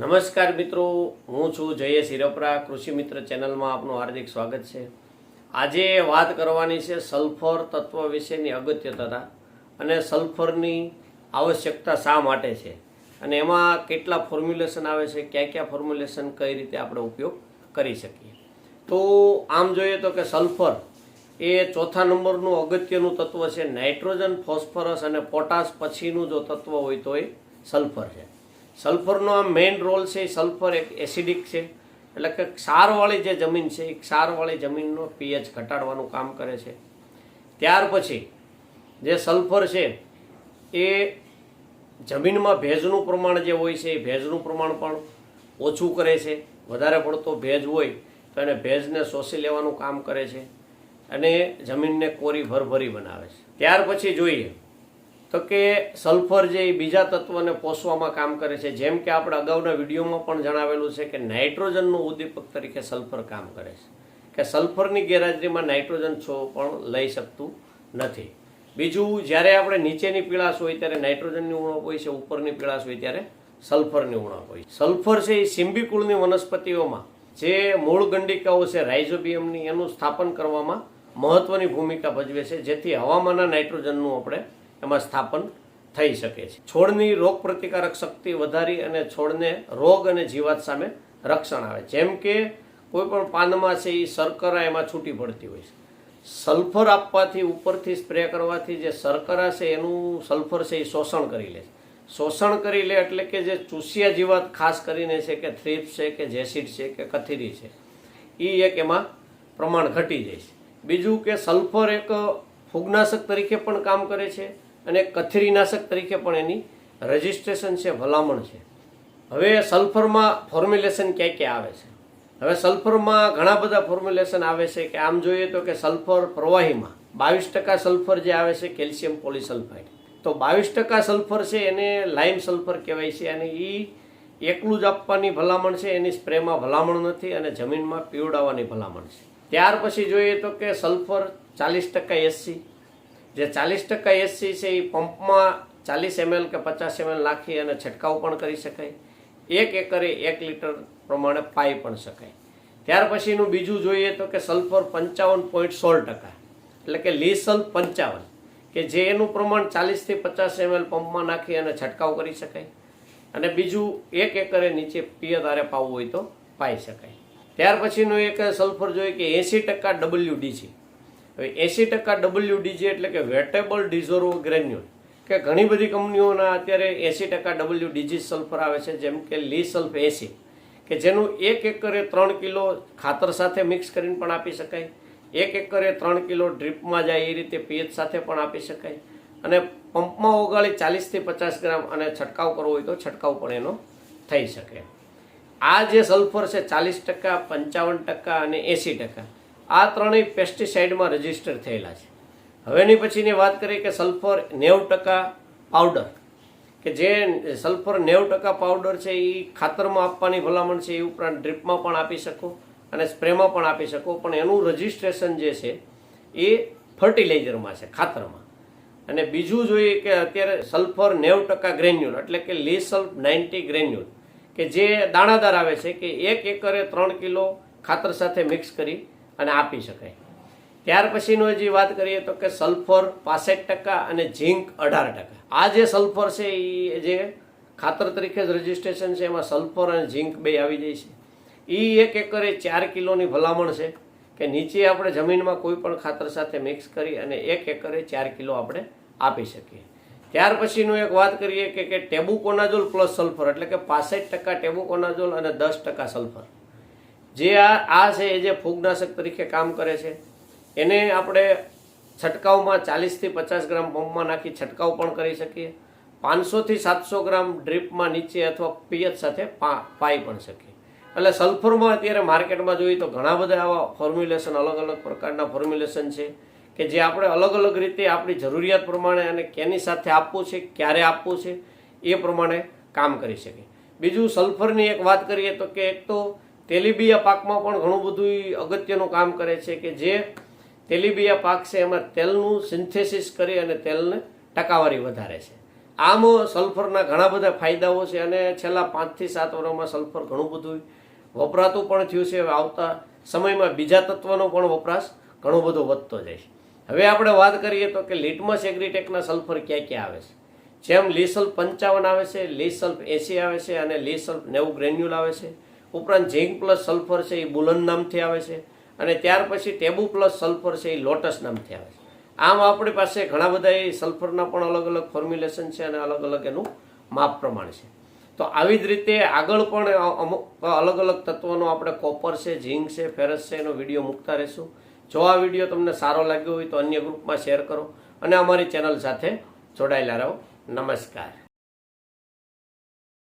નમસ્કાર મિત્રો, હું છું જયેશ હિરપરા કૃષિ મિત્ર ચેનલમાં આપનું હાર્દિક સ્વાગત છે. આજે વાત કરવાની છે સલ્ફર તત્વ વિશેની અગત્યતા અને સલ્ફરની આવશ્યકતા શા માટે છે અને એમાં કેટલા ફોર્મ્યુલેશન આવે છે, ક્યાં ક્યાં ફોર્મ્યુલેશન કઈ રીતે આપણે ઉપયોગ કરી શકીએ. તો આમ જોઈએ તો કે સલ્ફર એ ચોથા નંબરનું અગત્યનું તત્વ છે, નાઇટ્રોજન, ફોસ્ફરસ અને પોટાશ પછીનું જો તત્વ હોય તો એ સલ્ફર છે. સલ્ફરનો આ મેઇન રોલ છે, સલ્ફર એક એસિડિક છે. એટલે કે ક્ષારવાળી જે જમીન છે, એ ક્ષારવાળી જમીનનો પીએચ ઘટાડવાનું કામ કરે છે. ત્યાર પછી જે સલ્ફર છે, એ જમીનમાં ભેજનું પ્રમાણ જે હોય છે, એ ભેજનું પ્રમાણ પણ ઓછું કરે છે. વધારે પડતો ભેજ હોય, તો એને ભેજને શોષી લેવાનું કામ કરે છે. અને જમીનને કોરી ભરભરી બનાવે છે. ત્યાર પછી જોઈએ તો કે સલ્ફર જે બીજા તત્વને પોષવામાં કામ કરે છે, જેમ કે આપણે અગાઉના વિડીયોમાં પણ જણાવેલું છે કે નાઇટ્રોજનનું ઉદ્દીપક તરીકે સલ્ફર કામ કરે છે. કે સલ્ફરની ગેરહાજરીમાં નાઇટ્રોજન છો પણ લઈ શકતું નથી. બીજું, જ્યારે આપણે નીચેની પીળાશ હોય ત્યારે નાઇટ્રોજનની ઉણપ હોય છે, ઉપરની પીળાશ હોય ત્યારે સલ્ફરની ઉણપ હોય સલ્ફર છે એ સિમ્બિકુળની વનસ્પતિઓમાં જે મૂળ ગંડિકાઓ છે, રાઇઝોબિયમની, એનું સ્થાપન કરવામાં મહત્વની ભૂમિકા ભજવે છે. જેથી હવામાનના નાઇટ્રોજનનું આપણે એમાં સ્થાપન થઈ શકે છે. છોડની રોગ પ્રતિકારક શક્તિ વધારી અને છોડને રોગ અને જીવાત સામે રક્ષણ આવે જેમ કે કોઈ પણ પાનમાં છે એ શર્કરા એમાં છૂટી પડતી હોય છે. સલ્ફર આપવાથી ઉપરથી સ્પ્રે કરવાથી જે શર્કરા છે એનું સલ્ફર છે એ શોષણ કરી લે છે. શોષણ કરી લે એટલે કે જે ચૂસિયા જીવાત ખાસ કરીને છે કે થ્રીપ છે કે જેસિડ છે કે કથીરી છે એ એક એમાં પ્રમાણ ઘટી જાય છે. બીજું કે સલ્ફર એક ફૂગનાશક તરીકે પણ કામ કરે છે. અને કથરીનાશક તરીકે પણ એની રજિસ્ટ્રેશન છે, ભલામણ છે. હવે સલ્ફરમાં ફોર્મ્યુલેશન ક્યાં ક્યાં આવે છે? હવે સલ્ફરમાં ઘણા બધા ફોર્મ્યુલેશન આવે છે કે આમ જોઈએ તો કે સલ્ફર પ્રવાહીમાં બાવીસ ટકા સલ્ફર જે આવે છે, કેલ્શિયમ પોલિસલ્ફાઇડ. તો બાવીસ ટકા સલ્ફર છે, એને લાઇમ સલ્ફર કહેવાય છે અને એ એકલું જ આપવાની ભલામણ છે, એની સ્પ્રેમાં ભલામણ નથી અને જમીનમાં પીવડાવવાની ભલામણ છે. ત્યાર પછી જોઈએ તો કે સલ્ફર ચાલીસ ટકા એસસી જે ચાલીસ ટકા એસસી છે, એ પંપમાં ચાલીસ એમએલ કે પચાસ એમએલ નાખી અને છંટકાવ પણ કરી શકાય. એક એકરે એક લીટર પ્રમાણે પાઈ પણ શકાય. ત્યાર પછીનું બીજું જોઈએ તો કે સલ્ફર પંચાવન પોઈન્ટ સોળ ટકા. એટલે કે લીસલ પંચાવન, કે જે એનું પ્રમાણ ચાલીસથી પચાસ એમએલ પંપમાં નાખી અને છંટકાવ કરી શકાય. અને બીજું એક એકરે નીચે પિયત આરે પાવું હોય તો પાઈ શકાય. ત્યાર પછીનું એક સલ્ફર જોઈએ કે એંસી ટકા ડબલ્યુડીજી હવે એંસી ટકા ડબલ્યુડીજી એટલે કે વેટેબલ ડિઝોર્વ ગ્રેન્યુલ, કે ઘણી બધી કંપનીઓના અત્યારે એંસી ટકા ડબલ્યુડીજી સલ્ફર આવે છે, જેમ કે લી સલ્ફ એસી કે જેનું એક એકરે ત્રણ કિલો ખાતર સાથે મિક્સ કરીને પણ આપી શકાય, એક એકરે ત્રણ કિલો ડ્રીપમાં જાય એ રીતે પીએચ સાથે પણ આપી શકાય, અને પંપમાં ઓગાળી ચાલીસથી પચાસ ગ્રામ અને છંટકાવ કરવો હોય તો છંટકાવ પણ એનો થઈ શકે. આ જે સલ્ફર છે, ચાલીસ ટકા, પંચાવન ટકા અને એંસી ટકા આ ત્રણેય પેસ્ટિસાઇડમાં રજિસ્ટર થયેલા છે. હવેની પછીની વાત કરીએ કે સલ્ફર નેવું ટકા પાવડર કે જે સલ્ફર નેવું ટકા પાવડર છે એ ખાતરમાં આપવાની ભલામણ છે, એ ઉપરાંત ડ્રીપમાં પણ આપી શકો અને સ્પ્રેમાં પણ આપી શકો. પણ એનું રજિસ્ટ્રેશન જે છે, એ ફર્ટિલાઇઝરમાં છે, ખાતરમાં. અને બીજું જોઈએ કે અત્યારે સલ્ફર નેવું ટકા ગ્રેન્યુલ એટલે કે લી સલ્ફ નાઇન્ટી ગ્રેન્યુલ કે જે દાણાદાર આવે છે, કે એક એકરે ત્રણ કિલો ખાતર સાથે મિક્સ કરી અને આપી શકાય. ત્યાર પછીનો જે વાત કરીએ તો કે સલ્ફર પાસઠ ટકા અને ઝીંક અઢાર ટકા. આ જે સલ્ફર છે એ જે ખાતર તરીકે જ રજિસ્ટ્રેશન છે, એમાં સલ્ફર અને ઝીંક બે આવી જાય છે. એ એક એકરે ચાર કિલોની ભલામણ છે કે નીચે આપણે જમીનમાં કોઈ પણ ખાતર સાથે મિક્સ કરી અને એક એકરે ચાર કિલો આપણે આપી શકીએ. ત્યાર પછીનું એક વાત કરીએ કે ટેબુકોનાઝોલ પ્લસ સલ્ફર, એટલે કે પાસઠ ટકા ટેબુકોનાઝોલ અને દસ ટકા સલ્ફર. જે આ આ છે એ જે ફૂગનાશક તરીકે કામ કરે છે, એને આપણે છંટકાવમાં ચાલીસથી પચાસ ગ્રામ પંપમાં નાખી છંટકાવ પણ કરી શકીએ. પાંચસોથી સાતસો ગ્રામ ડ્રીપમાં નીચે અથવા પિયત સાથે પાઈ પણ શકીએ. એટલે સલ્ફરમાં અત્યારે માર્કેટમાં જોઈએ તો ઘણા બધા આવા ફોર્મ્યુલેશન અલગ અલગ પ્રકારના ફોર્મ્યુલેશન છે કે જે આપણે અલગ અલગ રીતે આપણી જરૂરિયાત પ્રમાણે અને કેની સાથે આપવું છે, ક્યારે આપવું છે, એ પ્રમાણે કામ કરી શકે બીજું સલ્ફરની એક વાત કરીએ તો કે એક તો તેલીબિયા પાકમાં પણ ઘણું બધું અગત્યનું કામ કરે છે કે જે તેલીબિયા પાક છે એમાં તેલનું સિન્થેસિસ કરી અને તેલને ટકાવારી વધારે છે. આમ સલ્ફરના ઘણા બધા ફાયદાઓ છે અને છેલ્લા પાંચથી સાત વર્ષમાં સલ્ફર ઘણું બધું વપરાતું પણ થયું છે. આવતા સમયમાં બીજા તત્વનો પણ વપરાશ ઘણો બધો વધતો જાય છે. હવે આપણે વાત કરીએ તો કે લિટમસ એગ્રીટેકના સલ્ફર ક્યાં ક્યાં આવે છે? જેમ લીસલ્ફ પંચાવન આવે છે, લીસલ્ફ એસી આવે છે અને લીસલ્ફ નેવું ગ્રેન્યુલ આવે છે. ઉપરાંત ઝીંક પ્લસ સલ્ફર છે એ બુલન નામથી આવે છે અને ત્યાર પછી ટેબુ પ્લસ સલ્ફર છે એ લોટસ નામથી આવે છે. આમ આપણી પાસે ઘણા બધા એ સલ્ફરના પણ અલગ અલગ ફોર્મ્યુલેશન છે અને અલગ અલગ એનું માપ પ્રમાણ છે. તો આવી જ રીતે આગળ પણ અમુક અલગ અલગ તત્વોનો આપણે કોપર છે, ઝીંક છે, ફેરસ છે એનો વીડિયો મૂકતા રહેશું. જો આ વીડિયો તમને સારો લાગ્યો હોય તો અન્ય ગ્રુપમાં શેર કરો અને અમારી ચેનલ સાથે જોડાયેલા રહો. નમસ્કાર.